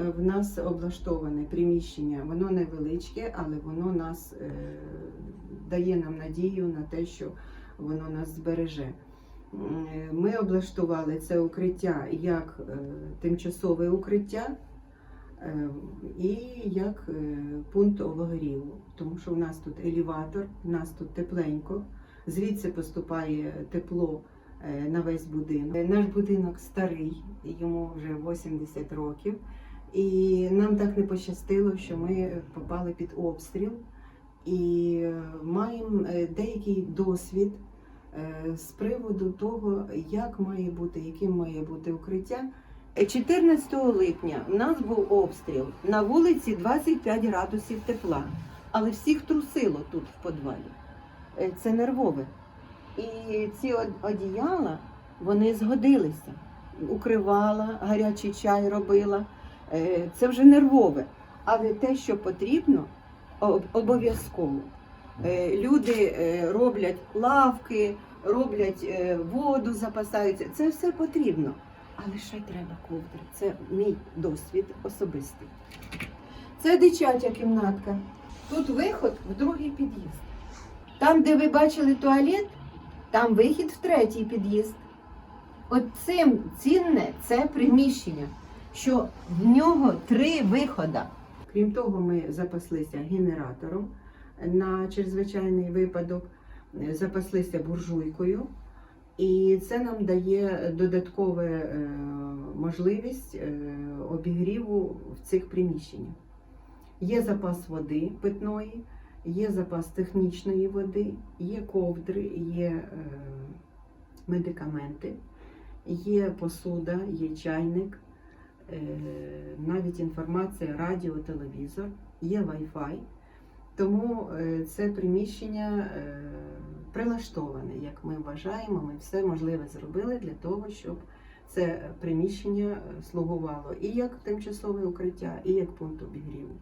е, в нас облаштоване приміщення. Воно невеличке, але воно нас е, дає нам надію на те, що воно нас збереже. Е, Ми облаштували це укриття як е, тимчасове укриття і як пункт обогріву, тому що у нас тут елеватор, у нас тут тепленько, звідси поступає тепло на весь будинок. Наш будинок старий, йому вже 80 років, і нам так не пощастило, що ми попали під обстріл і е, маємо е, деякий досвід е, з приводу того, як має бути, яким має бути укриття. Е, 14 липня у нас був обстріл на вулиці 25 градусів тепла, але всіх трусило тут в підвалі. Е, Це нервове. І ці одіяла вони згодилися. Укривала, гарячий чай робила. Е, Це вже нервове. Але те, що потрібно, обов'язково. Е, Люди е, роблять лавки, роблять воду, запасаються. Це все потрібно. Але ще треба ковдри. Це мій досвід особистий. Це дитяча кімнатка. Тут виход в другий під'їзд. Там, де ви бачили туалет, там вихід в третій під'їзд. От цим цінне це приміщення, що в нього три виходи. Крім того, ми запаслися генератором на чрезвичайний випадок, запаслися буржуйкою. І це нам дає додаткову е, можливість е, обігріву в цих приміщеннях. Є запас води питної, є запас технічної води, є ковдри, є е, медикаменти, є посуда, є чайник, навіть інформація, радіо, телевізор, є Wi-Fi. Тому е, це приміщення е, прилаштоване, як ми вважаємо. Ми все можливе зробили для того, щоб це приміщення е, слугувало і як тимчасове укриття, і як пункт обігріву.